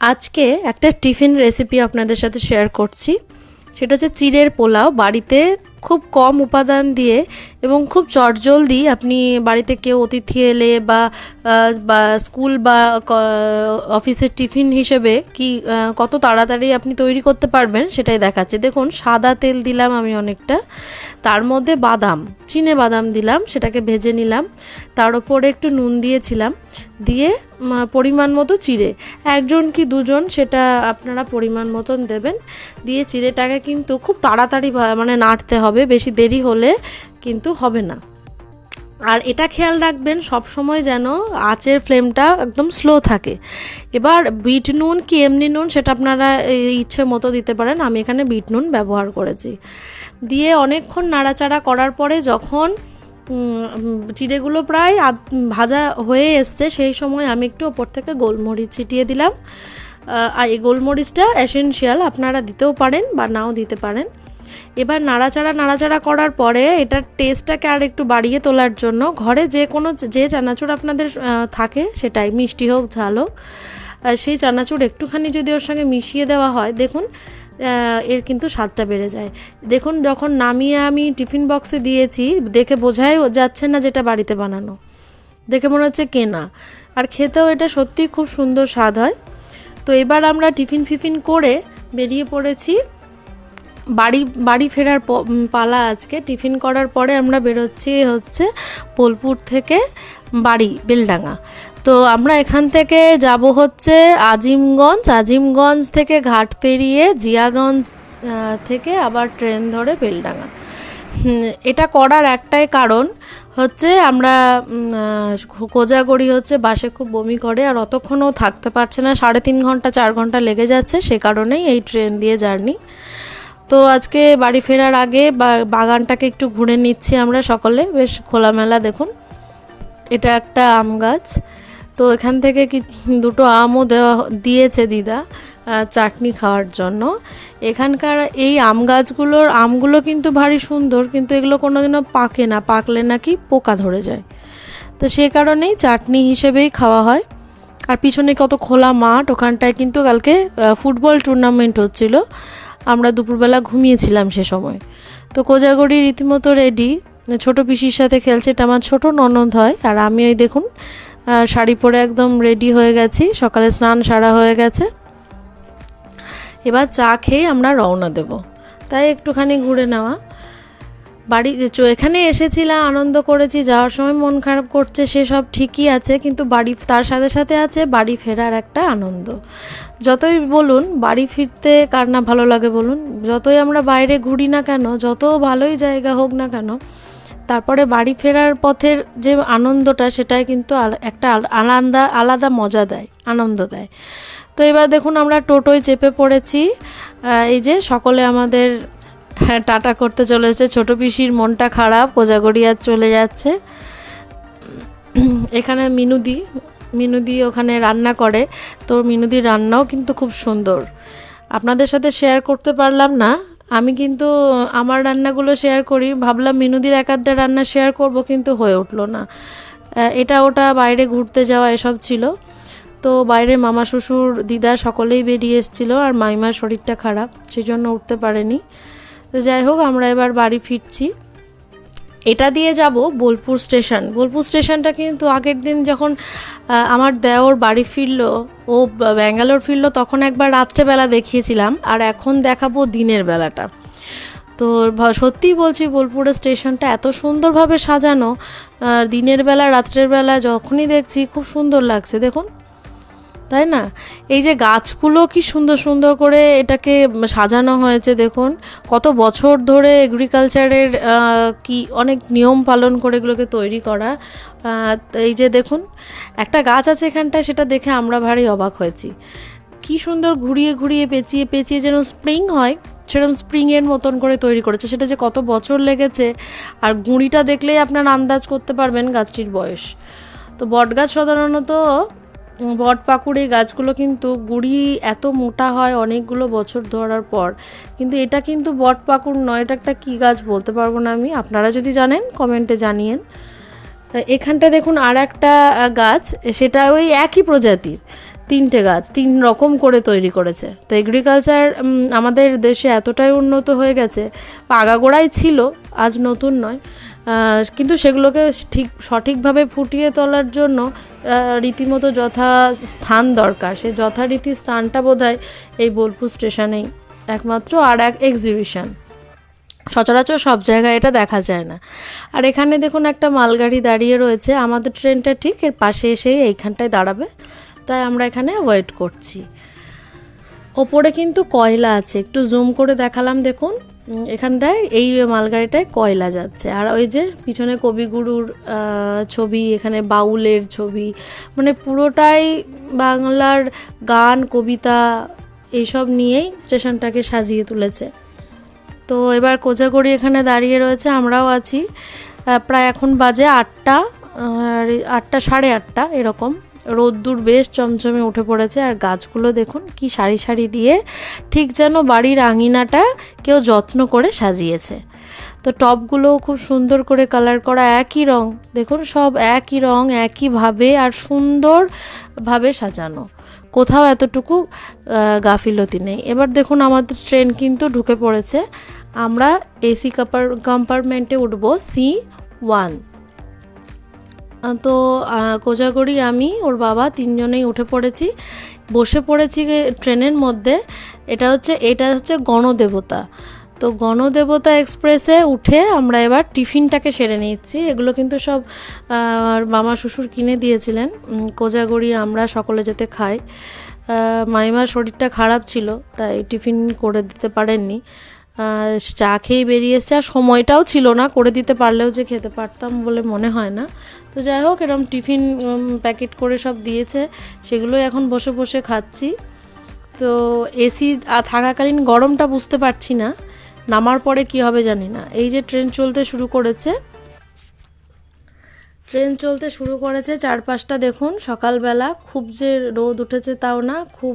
আজকে একটা tiffin recipe আপনাদের সাথে শেয়ার করছি। সেটা হচ্ছে চিড়ের পোলাও বাড়িতে খুব কম উপাদান দিয়ে এবং খুব চটজলদি আপনি বাড়িতে কেউ অতিথি এলে বা বা স্কুল বা অফিসের টিফিন হিসেবে কি কত তাড়াতাড়ি আপনি তৈরি করতে পারবেন সেটাই দেখাচ্ছে। দেখুন, সাদা তেল দিলাম আমি অনেকটা, তার মধ্যে বাদাম, চিনে বাদাম দিলাম, সেটাকে ভেজে নিলাম, তার উপরে একটু নুন দিয়েছিলাম, দিয়ে পরিমাণ মতো চিড়ে। একজন কি দুজন সেটা আপনারা পরিমাণ মতন দেবেন। দিয়ে চিড়েটাকে কিন্তু খুব তাড়াতাড়ি মানে নাড়তে হবে। বেশি দেরি হলে কিন্তু হবে না। আর এটা খেয়াল রাখবেন সব সময় যেন আঁচের ফ্লেমটা একদম স্লো থাকে। এবার বিট নুন কি এমনি নুন সেটা আপনারা ইচ্ছে মতো দিতে পারেন, আমি এখানে বিট নুন ব্যবহার করেছি। দিয়ে অনেকক্ষণ নাড়াচাড়া করার পরে যখন চিড়েগুলো প্রায় ভাজা হয়ে এসছে, সেই সময় আমি একটু ওপর থেকে গোলমরিচ ছিটিয়ে দিলাম। আর এই গোলমরিচটা এসেনশিয়াল আপনারা দিতেও পারেন বা নাও দিতে পারেন। এবার নাড়াচাড়া নাড়াচাড়া করার পরে এটার টেস্টটাকে আর একটু বাড়িয়ে তোলার জন্য ঘরে যে কোনো, যে চানাচুর আপনাদের থাকে সেটাই, মিষ্টি হোক, ঝাল হোক সেই চানাচুর একটুখানি যদি ওর সঙ্গে মিশিয়ে দেওয়া হয়, দেখুন এর কিন্তু স্বাদটা বেড়ে যায়। দেখুন, যখন নামিয়ে আমি টিফিন বক্সে দিয়েছি, দেখে বোঝাই যাচ্ছে না যেটা বাড়িতে বানানো। দেখে মনে হচ্ছে কেনা। আর খেতেও এটা সত্যিই খুব সুন্দর স্বাদ হয়। তো এবার আমরা টিফিন ফিফিন করে বেরিয়ে পড়েছি বাড়ি বাড়ি ফেরার পালা আজকে। টিফিন করার পরে আমরা বেরোচ্ছি হচ্ছে বোলপুর থেকে বাড়ি, বেলডাঙ্গা। তো আমরা এখান থেকে যাব হচ্ছে আজিমগঞ্জ। আজিমগঞ্জ থেকে ঘাট পেরিয়ে জিয়াগঞ্জ থেকে আবার ট্রেন ধরে বেলডাঙ্গা। এটা করার একটাই কারণ হচ্ছে আমরা কোজাগরি হচ্ছে বাসে খুব বমি করে আর অতক্ষণও থাকতে পারছে না। সাড়ে তিন ঘণ্টা, চার ঘণ্টা লেগে যাচ্ছে, সে কারণেই এই ট্রেন দিয়ে জার্নি। তো আজকে বাড়ি ফেরার আগে বাগানটাকে একটু ঘুরে নিচ্ছি আমরা সকলে। বেশ খোলামেলা দেখুন। এটা একটা আম গাছ। তো এখান থেকে কি দুটো আমও দেওয়া দিয়েছে দিদা চাটনি খাওয়ার জন্য। এখানকার এই আম গাছগুলোর আমগুলো কিন্তু ভারী সুন্দর, কিন্তু এগুলো কোনোদিনও পাকে না, পাকলে নাকি পোকা ধরে যায়। তো সে কারণেই চাটনি হিসেবেই খাওয়া হয়। আর পিছনে কত খোলা মাঠ, ওখানটায় কিন্তু কালকে ফুটবল টুর্নামেন্ট হচ্ছিল। আমরা দুপুরবেলা ঘুমিয়েছিলাম সে সময়। তো কোজাগরি রীতিমতো রেডি ছোট পিসির সাথে খেলছে এটা আমার ছোটো ননদ হয়, আর আমি ওই দেখুন শাড়ি পরে একদম রেডি হয়ে গেছি, সকালে স্নান সারা হয়ে গেছে। এবার চা খেয়ে আমরা রওনা দেব। তাই একটুখানি ঘুরে নেওয়া। বাড়ি এখানে এসেছিলাম, আনন্দ করেছি, যাওয়ার সময় মন খারাপ করছে সেসব ঠিকই আছে, কিন্তু বাড়ি, তার সাথে সাথে আছে বাড়ি ফেরার একটা আনন্দ। যতই বলুন, বাড়ি ফিরতে কার না ভালো লাগে বলুন, যতই আমরা বাইরে ঘুরি না কেন, যত ভালোই জায়গা হোক না কেন, তারপরে বাড়ি ফেরার পথের যে আনন্দটা, সেটাই কিন্তু একটা আল- আলাদা আলাদা মজা দেয়, আনন্দ দেয়। তো এবার দেখুন, আমরা টোটোয় চেপে পড়েছি। এই যে সকলে আমাদের হ্যাঁ, টাটা করতে চলেছে। ছোট পিসির মনটা খারাপ কোজাগড়িয়া চলে যাচ্ছে। এখানে মিনুদি মিনুদি ওখানে রান্না করে। তো মিনুদির রান্নাও কিন্তু খুব সুন্দর। আপনাদের সাথে শেয়ার করতে পারলাম না। আমি কিন্তু আমার রান্নাগুলো শেয়ার করি। ভাবলাম মিনুদির এক আধটা রান্না শেয়ার করব কিন্তু হয়ে উঠল না। এটা ওটা বাইরে ঘুরতে যাওয়া এসব ছিল। তো বাইরে মামা শ্বশুর দিদা সকলেই বেরিয়ে এসেছিল আর মাইমার শরীরটা খারাপ সেই জন্য উঠতে পারেনি। তো যাই হোক, আমরা এবার বাড়ি ফিরছি। এটা দিয়ে যাব বোলপুর স্টেশন। বোলপুর স্টেশনটা কিন্তু আগের দিন যখন আমার দেওর বাড়ি ফিরলো, ও ব্যাঙ্গালোর ফিরল, তখন একবার রাত্রেবেলা দেখিয়েছিলাম, আর এখন দেখাবো দিনের বেলাটা। তো সত্যিই বলছি, বোলপুরের স্টেশনটা এত সুন্দরভাবে সাজানো দিনের বেলা, রাত্রের বেলা যখনই দেখছি, খুব সুন্দর লাগছে। দেখুন তাই না? এই যে গাছগুলো কি সুন্দর সুন্দর করে এটাকে সাজানো হয়েছে দেখুন। কত বছর ধরে এগ্রিকালচারের কি অনেক নিয়ম পালন করে এগুলোকে তৈরি করা। এই যে দেখুন একটা গাছ আছে এখানটায় সেটা দেখে আমরা ভারী অবাক হয়েছি। কি সুন্দর ঘুরিয়ে ঘুরিয়ে পেঁচিয়ে পেঁচিয়ে যেন স্প্রিং হয় সেরকম স্প্রিংয়ের মতন করে তৈরি করেছে। সেটা যে কত বছর লেগেছে আর গুঁড়িটা দেখলেই আপনার আন্দাজ করতে পারবেন গাছটির বয়স। তো বটগাছ সাধারণত উম, বট পাকুড় গাছগুলো কিন্তু গুড়ি এত মোটা হয় অনেকগুলো বছর ধরার পর। কিন্তু এটা কিন্তু বট পাকুড় নয়, এটা একটা কী গাছ বলতে পারব না আমি। আপনারা যদি জানেন, কমেন্টে জানিয়েন। এখানটা দেখুন আর একটা গাছ, সেটা ওই একই প্রজাতির, তিনটে গাছ, তিন রকম করে তৈরি করেছে। তো এগ্রিকালচার আমাদের দেশে এতটাই উন্নত হয়ে গেছে বা আগাগোড়াই ছিল, আজ নতুন নয়। কিন্তু সেগুলোকে ঠিক, সঠিকভাবে ফুটিয়ে তোলার জন্য রীতিমতো যথা স্থান দরকার। সেই যথারীতি স্থানটা বোধহয় এই বোলপুর স্টেশনেই একমাত্র আর এক এক্সিবিশন সচরাচর সব জায়গায় এটা দেখা যায় না। আর এখানে দেখুন একটা মালগাড়ি দাঁড়িয়ে রয়েছে, আমাদের ট্রেনটা ঠিক এর পাশে এসেই এইখানটায় দাঁড়াবে, তাই আমরা এখানে ওয়েট করছি। ওপরে কিন্তু কয়লা আছে, একটু জুম করে দেখালাম দেখুন। এখানটায় এই মালগাড়িটায় কয়লা যাচ্ছে। আর ওই যে পিছনে কবিগুরুর ছবি, এখানে বাউলের ছবি মানে পুরোটাই বাংলার গান, কবিতা এইসব নিয়েই স্টেশনটাকে সাজিয়ে তুলেছে। তো এবার কোজাগড়ি এখানে দাঁড়িয়ে রয়েছে, আমরাও আছি। প্রায় এখন বাজে আটটা, আর আটটা সাড়ে আটটা এরকম। রোদ্দুর বেশ চমচমে উঠে পড়েছে। আর গাছগুলো দেখুন কি সারি সারি দিয়ে ঠিক যেন বাড়ির আঙিনাটা কেউ যত্ন করে সাজিয়েছে। তো টবগুলোও খুব সুন্দর করে কালার করা একই রং। দেখুন সব একই রং একইভাবে আর সুন্দরভাবে সাজানো। কোথাও এতটুকু গাফিলতি নেই। এবার দেখুন আমাদের ট্রেন কিন্তু ঢুকে পড়েছে। আমরা এসি কাপার, কম্পার্টমেন্টে উঠবো, সি ওয়ান। তো কোজাগরি আমি, ওর বাবা তিনজনেই উঠে পড়েছি। বসে পড়েছি ট্রেনের মধ্যে। এটা হচ্ছে এটা হচ্ছে গণদেবতা। তো গণদেবতা এক্সপ্রেসে উঠে আমরা এবার টিফিনটাকে সেরে নিচ্ছি। এগুলো কিন্তু সব মামা শ্বশুর কিনে দিয়েছিলেন। কোজাগরি আমরা সকলে যেতে খাই। মাইমার শরীরটা খারাপ ছিল, তাই টিফিন করে দিতে পারেননি। চা খেয়েই বেরিয়ে আর সময়টাও ছিল না, করে দিতে পারলেও যে খেতে পারতাম বলে মনে হয় না। তো যাই হোক এরকম টিফিন প্যাকেট করে সব দিয়েছে, সেগুলোই এখন বসে বসে খাচ্ছি। তো এসি থাকাকালীন গরমটা বুঝতে পারছি না, নামার পরে কি হবে জানি না। এই যে ট্রেন চলতে শুরু করেছে, ট্রেন চলতে শুরু করেছে চারপাশটা দেখুন, সকালবেলা খুব যে রোদ উঠেছে তাও না, খুব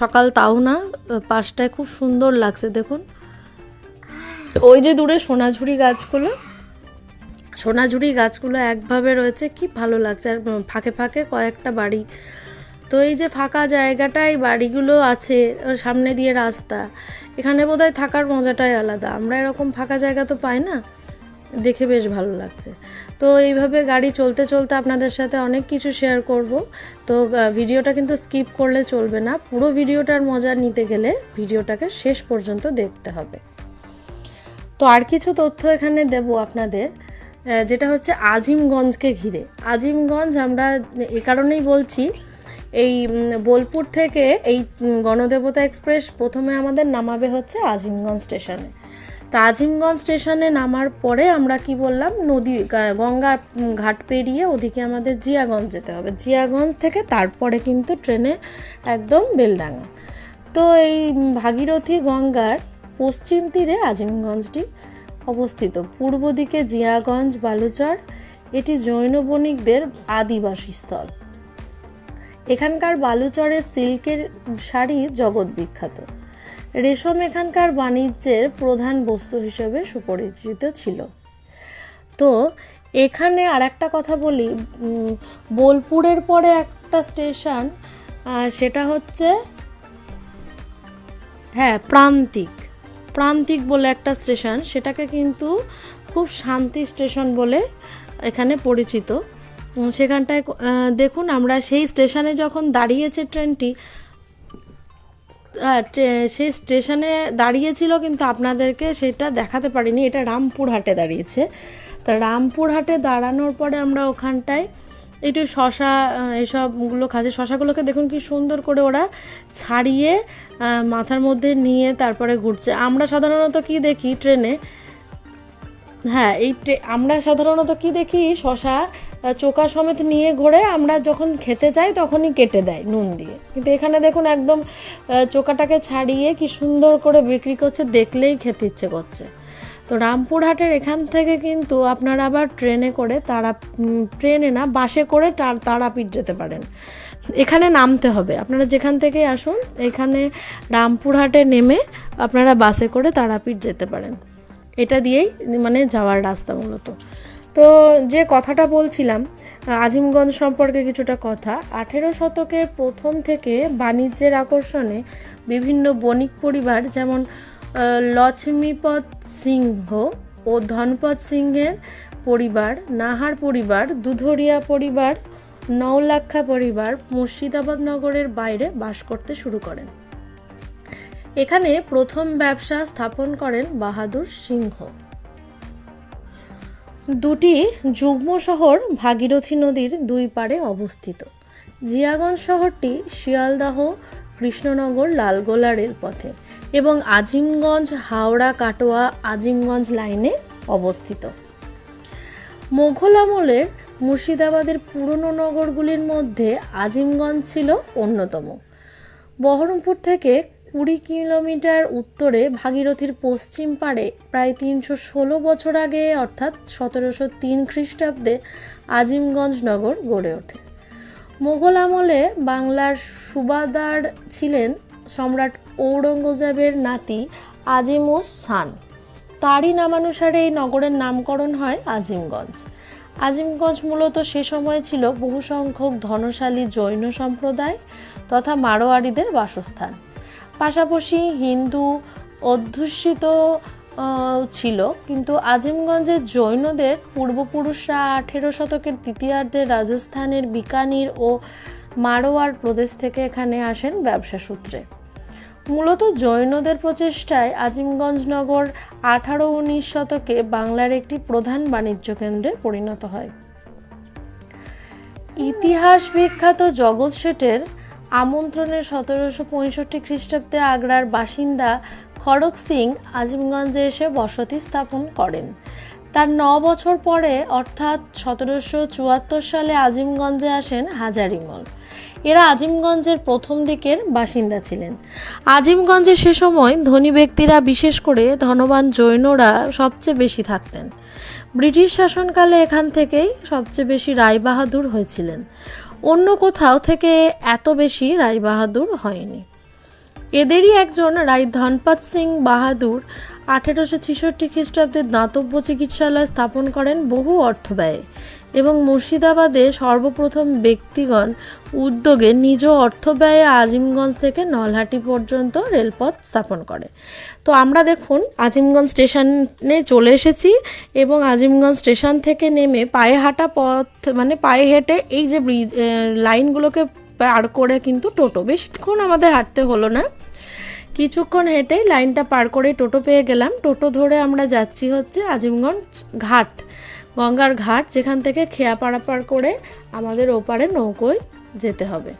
সকাল তাও না পাশটায় খুব সুন্দর লাগছে দেখুন। ওই যে দূরে সোনাঝুরি গাছগুলো সোনাঝুরি গাছগুলো একভাবে রয়েছে কি ভালো লাগছে। আর ফাঁকে ফাঁকে কয়েকটা বাড়ি। তো এই যে ফাঁকা জায়গাটায় বাড়িগুলো আছে সামনে দিয়ে রাস্তা এখানে বোধহয় থাকার মজাটাই আলাদা। আমরা এরকম ফাঁকা জায়গা তো পাই না। দেখে বেশ ভালো লাগছে। তো এইভাবে গাড়ি চলতে চলতে আপনাদের সাথে অনেক কিছু শেয়ার করব। তো ভিডিওটা কিন্তু স্কিপ করলে চলবে না। পুরো ভিডিওটার মজা নিতে গেলে ভিডিওটাকে শেষ পর্যন্ত দেখতে হবে। তো আর কিছু তথ্য এখানে দেব আপনাদের। যেটা হচ্ছে আজিমগঞ্জকে ঘিরে। আজিমগঞ্জ আমরা এ কারণেই বলছি, এই বোলপুর থেকে এই গণদেবতা এক্সপ্রেস প্রথমে আমাদের নামাবে হচ্ছে আজিমগঞ্জ স্টেশনে। তা আজিমগঞ্জ স্টেশনে নামার পরে আমরা কি বললাম, নদী গঙ্গা ঘাট পেরিয়ে ওদিকে আমাদের জিয়াগঞ্জ যেতে হবে। জিয়াগঞ্জ থেকে তারপরে কিন্তু ট্রেনে একদম বেলডাঙ্গা। তো এই ভাগীরথী গঙ্গার পশ্চিম তীরে আজিমগঞ্জটি অবস্থিত। পূর্ব দিকে জিয়াগঞ্জ, বালুচর, এটি জৈন বণিকদের আদিবাসী স্থল এখানকার বালুচরের সিল্কের শাড়ি জগৎ বিখ্যাত। রেশম এখানকার বাণিজ্যের প্রধান বস্তু হিসেবে সুপরিচিত ছিল। তো এখানে আর একটা কথা বলি বোলপুরের পরে একটা স্টেশন সেটা হচ্ছে হ্যাঁ প্রান্তিক। প্রান্তিক বলে একটা স্টেশন, সেটাকে কিন্তু খুব শান্তি স্টেশন বলে এখানে পরিচিত। সেখানটায় দেখুন, আমরা সেই স্টেশনে যখন দাঁড়িয়েছে ট্রেনটি ট্রে- সেই স্টেশনে দাঁড়িয়েছিল কিন্তু আপনাদেরকে সেটা দেখাতে পারিনি। এটা রামপুরহাটে দাঁড়িয়েছে। তা রামপুরহাটে দাঁড়ানোর পরে আমরা ওখানটায় একটু শশা এসবগুলো খাচ্ছে। শশাগুলোকে দেখুন কি সুন্দর করে ওরা ছাড়িয়ে মাথার মধ্যে নিয়ে তারপরে ঘুরছে। আমরা সাধারণত কি দেখি ট্রেনে? হ্যাঁ এই আমরা সাধারণত কি দেখি? শশা চোকা সমেত নিয়ে ঘোরে, আমরা যখন খেতে যাই তখনই কেটে দেয় নুন দিয়ে। কিন্তু এখানে দেখুন একদম চোকাটাকে ছাড়িয়ে কি সুন্দর করে বিক্রি করছে, দেখলেই খেতে ইচ্ছে করছে। তো রামপুরহাটের এখান থেকে কিন্তু আপনারা আবার ট্রেনে করে তারা ট্রেনে না, বাসে করে তার- তারাপীঠ যেতে পারেন। এখানে নামতে হবে। আপনারা যেখান থেকে আসুন, এখানে রামপুরহাটে নেমে আপনারা বাসে করে তারাপীঠ যেতে পারেন। এটা দিয়েই মানে যাওয়ার রাস্তা মূলত। তো যে কথাটা বলছিলাম, আজিমগঞ্জ সম্পর্কে কিছুটা কথা, আঠেরো শতকের প্রথম থেকে বাণিজ্যের আকর্ষণে বিভিন্ন বণিক পরিবার যেমন লক্ষ্মীপদ সিংহ ও ধনপদ সিংহের পরিবার, নাহার পরিবার, দুধরিয়া পরিবার নওলাক্ষা পরিবার মুর্শিদাবাদ নগরের বাইরে বাস করতে শুরু করেন। এখানে প্রথম ব্যবসা স্থাপন করেন বাহাদুর সিংহ। দুটি যুগ্ম শহর ভাগীরথী নদীর দুই পাড়ে অবস্থিত। জিয়াগঞ্জ শহরটি শিয়ালদাহ, কৃষ্ণনগর, লালগোলা রেলপথে এবং আজিমগঞ্জ, হাওড়া, কাটোয়া, আজিমগঞ্জ লাইনে অবস্থিত। মোঘল আমলের মুর্শিদাবাদের পুরনো নগরগুলির মধ্যে আজিমগঞ্জ ছিল অন্যতম। বহরমপুর থেকে কুড়ি কিলোমিটার উত্তরে ভাগীরথীর পশ্চিম পাড়ে প্রায় তিনশো ষোলো বছর আগে, অর্থাৎ সতেরোশো তিন খ্রিস্টাব্দে, আজিমগঞ্জ নগর গড়ে ওঠে। মোগল আমলে বাংলার সুবাদার ছিলেন সম্রাট ঔরঙ্গজেবের নাতি আজিমুস সান। তারই নামানুসারে এই নগরের নামকরণ হয় আজিমগঞ্জ। আজিমগঞ্জ মূলত সে সময় ছিল বহু সংখ্যক ধনশালী জৈন সম্প্রদায় তথা মারোয়ারিদের বাসস্থান। পাশাপাশি হিন্দু অধ্যুষিত ছিল, কিন্তু আজিমগঞ্জের জৈনদের পূর্বপুরুষরা আঠেরো শতকের তৃতীয়ার্ধে রাজস্থানের বিকানির ও মারোয়ার প্রদেশ থেকে এখানে আসেন ব্যবসা সূত্রে। মূলত জৈনদের প্রচেষ্টায় আজিমগঞ্জ নগর আঠারো উনিশ শতকে বাংলার একটি প্রধান বাণিজ্য কেন্দ্রে পরিণত হয়। ইতিহাস বিখ্যাত জগৎ শেঠের আমন্ত্রণে সতেরোশো পঁয়ষট্টি খ্রিস্টাব্দে আগ্রার বাসিন্দা খড়ক সিং আজিমগঞ্জে এসে বসতি স্থাপন করেন। তার ন বছর পরে, অর্থাৎ সতেরোশো চুয়াত্তর সালে আজিমগঞ্জে আসেন হাজারিমল এরা আজিমগঞ্জের প্রথম দিকের বাসিন্দা ছিলেন। আজিমগঞ্জে সে সময় ধনী ব্যক্তিরা বিশেষ করে ধনবান জৈনরা সবচেয়ে বেশি থাকতেন। ব্রিটিশ শাসনকালে এখান থেকেই সবচেয়ে বেশি রায়বাহাদুর হয়েছিলেন। অন্য কোথাও থেকে এত বেশি রায়বাহাদুর হয়নি। এদেরই একজন রায় ধনপাত সিং বাহাদুর আঠেরোশো ছেষট্টি খ্রিস্টাব্দে দাতব্য চিকিৎসালয় স্থাপন করেন বহু অর্থ ব্যয়ে। এবং মুর্শিদাবাদে সর্বপ্রথম ব্যক্তিগণ উদ্যোগে নিজ অর্থ ব্যয়ে আজিমগঞ্জ থেকে নলহাটি পর্যন্ত রেলপথ স্থাপন করে। তো আমরা দেখুন, আজিমগঞ্জ স্টেশনে চলে এসেছি এবং আজিমগঞ্জ স্টেশন থেকে নেমে পায়ে হাঁটা পথ মানে পায়ে হেঁটে এই যে ব্রিজ লাইনগুলোকে পার করে কিন্তু টোটো। বেশিক্ষণ আমাদের হাঁটতে হলো না। কিছুক্ষণ হেঁটেই লাইনটা পার করে টোটো পেয়ে গেলাম। টোটো ধরে আমরা যাচ্ছি হচ্ছে আজিমগঞ্জ ঘাট। গঙ্গার ঘাট যেখান থেকে খেয়া পারাপার করে আমাদের ওপারে নৌকোয় যেতে হবে।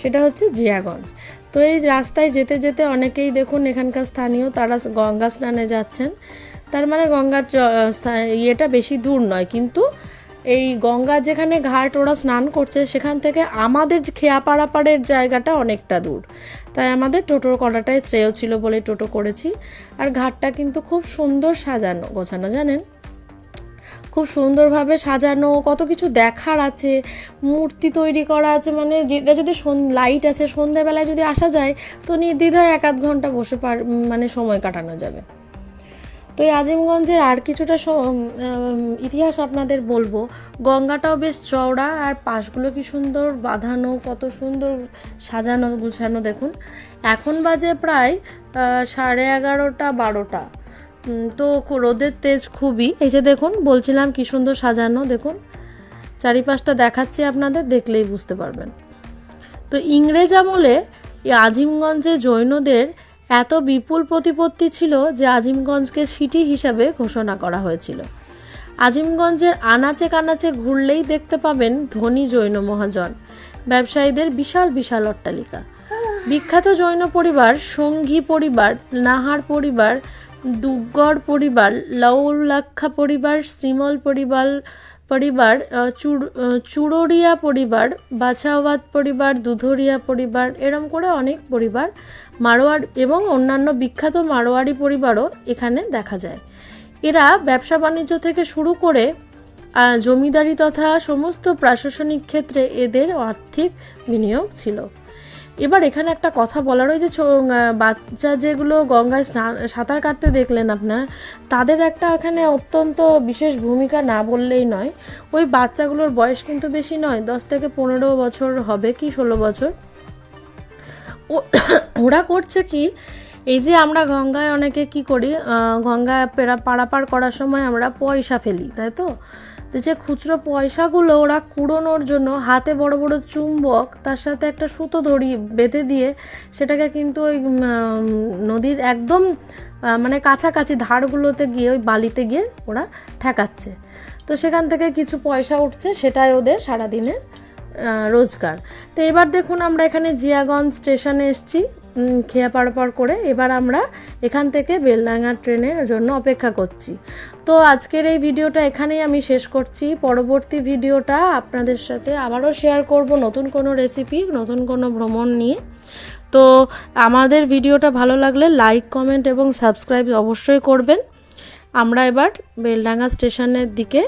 সেটা হচ্ছে জিয়াগঞ্জ। তো এই রাস্তায় যেতে যেতে অনেকেই দেখুন এখানকার স্থানীয় তারা গঙ্গা স্নানে যাচ্ছেন। তার মানে গঙ্গার ইয়েটা বেশি দূর নয়। কিন্তু এই গঙ্গা যেখানে ঘাট ওরা স্নান করছে, সেখান থেকে আমাদের খেয়া পারাপাড়ের জায়গাটা অনেকটা দূর। তাই আমাদের টোটোর করাটাই শ্রেয় ছিল বলে টোটো করেছি। আর ঘাটটা কিন্তু খুব সুন্দর সাজানো, গোছানো, জানেন? খুব সুন্দরভাবে সাজানো, কত কিছু দেখার আছে, মূর্তি তৈরি করা আছে মানে যেটা যদি লাইট আছে, সন্ধ্যাবেলায় যদি আসা যায়, তো নির্দ্বিধায় এক আধ ঘণ্টা বসে পার মানে সময় কাটানো যাবে। তো এই আজিমগঞ্জের আর কিছুটা ইতিহাস আপনাদের বলব। গঙ্গাটাও বেশ চওড়া, আর পাশগুলো কি সুন্দর বাঁধানো, কত সুন্দর সাজানো, গুছানো, দেখুন। এখন বাজে প্রায় সাড়ে এগারোটা, বারোটা। তো রোদের তেজ খুবই। এই যে দেখুন, বলছিলাম কি সুন্দর সাজানো, দেখুন। চারিপাশটা দেখাচ্ছি আপনাদের, দেখলেই বুঝতে পারবেন। তো ইংরেজ আমলে আজিমগঞ্জে জৈনদের এত বিপুল প্রতিপত্তি ছিল যে আজিমগঞ্জকে সিটি হিসাবে ঘোষণা করা হয়েছিল। আজিমগঞ্জের আনাচে কানাচে ঘুরলেই দেখতে পাবেন ধনী জৈন মহাজন, ব্যবসায়ীদের বিশাল বিশাল অট্টালিকা। বিখ্যাত জৈন পরিবার সঙ্ঘী পরিবার, নাহার পরিবার দুগ্গড় পরিবার লৌলাক্ষা পরিবার, শ্রীমল পরিবার পরিবার চুরোরিয়া পরিবার, বাছাওয়াত পরিবার, দুধরিয়া পরিবার, এরম করে অনেক পরিবার, মারোয়ার এবং অন্যান্য বিখ্যাত মারোয়ারি পরিবারও এখানে দেখা যায়। এরা ব্যবসা বাণিজ্য থেকে শুরু করে জমিদারি তথা সমস্ত প্রশাসনিক ক্ষেত্রে এদের আর্থিক বিনিয়োগ ছিল। এবার এখানে একটা কথা বলার ওই যে বাচ্চা যেগুলো গঙ্গায় স্নান সাঁতার কাটতে দেখলেন আপনার, তাদের একটা এখানে অত্যন্ত বিশেষ ভূমিকা না বললেই নয়। ওই বাচ্চাগুলোর বয়স কিন্তু বেশি নয়, দশ থেকে পনেরো বছর হবে কি ষোলো বছর। ওরা করছে কি, এই যে আমরা গঙ্গায় অনেকে কি করি গঙ্গায় পেরা পারাপার করার সময় আমরা পয়সা ফেলি, তাই তো? যে খুচরো পয়সাগুলো ওরা কুড়োনোর জন্য হাতে বড় বড় চুম্বক, তার সাথে একটা সুতো দড়ি বেঁধে দিয়ে সেটাকে কিন্তু ওই নদীর একদম মানে কাছাকাছি ধারগুলোতে গিয়ে ওই বালিতে গিয়ে ওরা ঠেকাচ্ছে। তো সেখান থেকে কিছু পয়সা উঠছে, সেটাই ওদের সারাদিনের রোজগার। তো এবার দেখুন আমরা এখানে জিয়াগঞ্জ স্টেশনে এসেছি। খেয়া পাড়পাড় করে এবার আমরা এখান থেকে বেলডাঙ্গা ট্রেনের জন্য অপেক্ষা করছি। তো আজকের এই ভিডিওটা এখানেই আমি শেষ করছি। পরবর্তী ভিডিওটা আপনাদের সাথে আবারও শেয়ার করব নতুন কোনো রেসিপি নতুন কোনো ভ্রমণ নিয়ে। তো আমাদের ভিডিওটা ভালো লাগলে লাইক কমেন্ট এবং সাবস্ক্রাইব অবশ্যই করবেন। আমরা এবার বেলডাঙ্গা স্টেশনের দিকে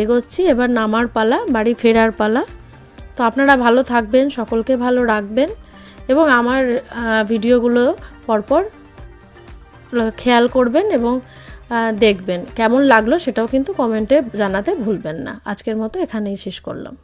এগোচ্ছি। এবার নামার পালা, বাড়ি ফেরার পালা। তো আপনারা ভালো থাকবেন, সকলকে ভালো রাখবেন। এবং আমার ভিডিওগুলো পরপর খেয়াল করবেন এবং দেখবেন। কেমন লাগল সেটাও কিন্তু কমেন্টে জানাতে ভুলবেন না। আজকের মতো এখানেই শেষ করলাম।